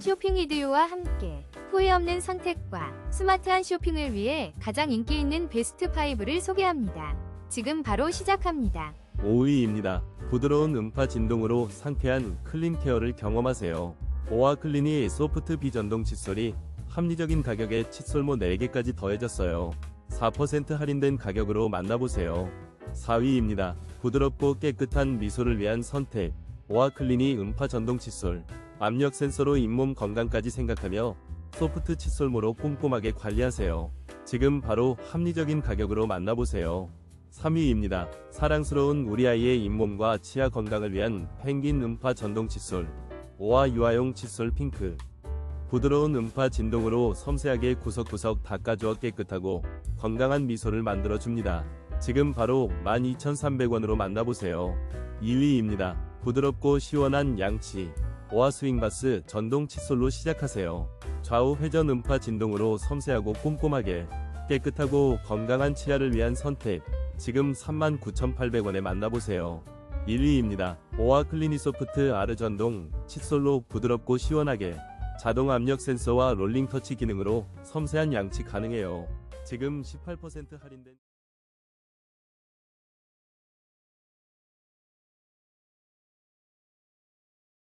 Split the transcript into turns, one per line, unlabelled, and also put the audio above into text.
쇼핑 리드요와 함께 후회 없는 선택과 스마트한 쇼핑을 위해 가장 인기 있는 베스트 5를 소개합니다. 지금 바로 시작합니다.
5위입니다. 부드러운 음파 진동으로 상쾌한 클린 케어를 경험하세요. 오아 클린이 소프트 비전동 칫솔이 합리적인 가격에 칫솔모 4개까지 더해졌어요. 4% 할인된 가격으로 만나보세요. 4위입니다. 부드럽고 깨끗한 미소를 위한 선택. 오아 클린이 음파 전동 칫솔. 압력 센서로 잇몸 건강까지 생각하며 소프트 칫솔모로 꼼꼼하게 관리하세요. 지금 바로 합리적인 가격으로 만나보세요. 3위입니다. 사랑스러운 우리 아이의 잇몸과 치아 건강을 위한 펭귄 음파 전동 칫솔. 오아 유아용 칫솔 핑크. 부드러운 음파 진동으로 섬세하게 구석구석 닦아주어 깨끗하고 건강한 미소를 만들어줍니다. 지금 바로 12,300원으로 만나보세요. 2위입니다. 부드럽고 시원한 양치. 오아 스윙바스 전동 칫솔로 시작하세요. 좌우 회전 음파 진동으로 섬세하고 꼼꼼하게 깨끗하고 건강한 치아를 위한 선택. 지금 39,800원에 만나보세요. 1위입니다. 오아 클리니 소프트 아르 전동 칫솔로 부드럽고 시원하게 자동 압력 센서와 롤링 터치 기능으로 섬세한 양치 가능해요. 지금 18% 할인된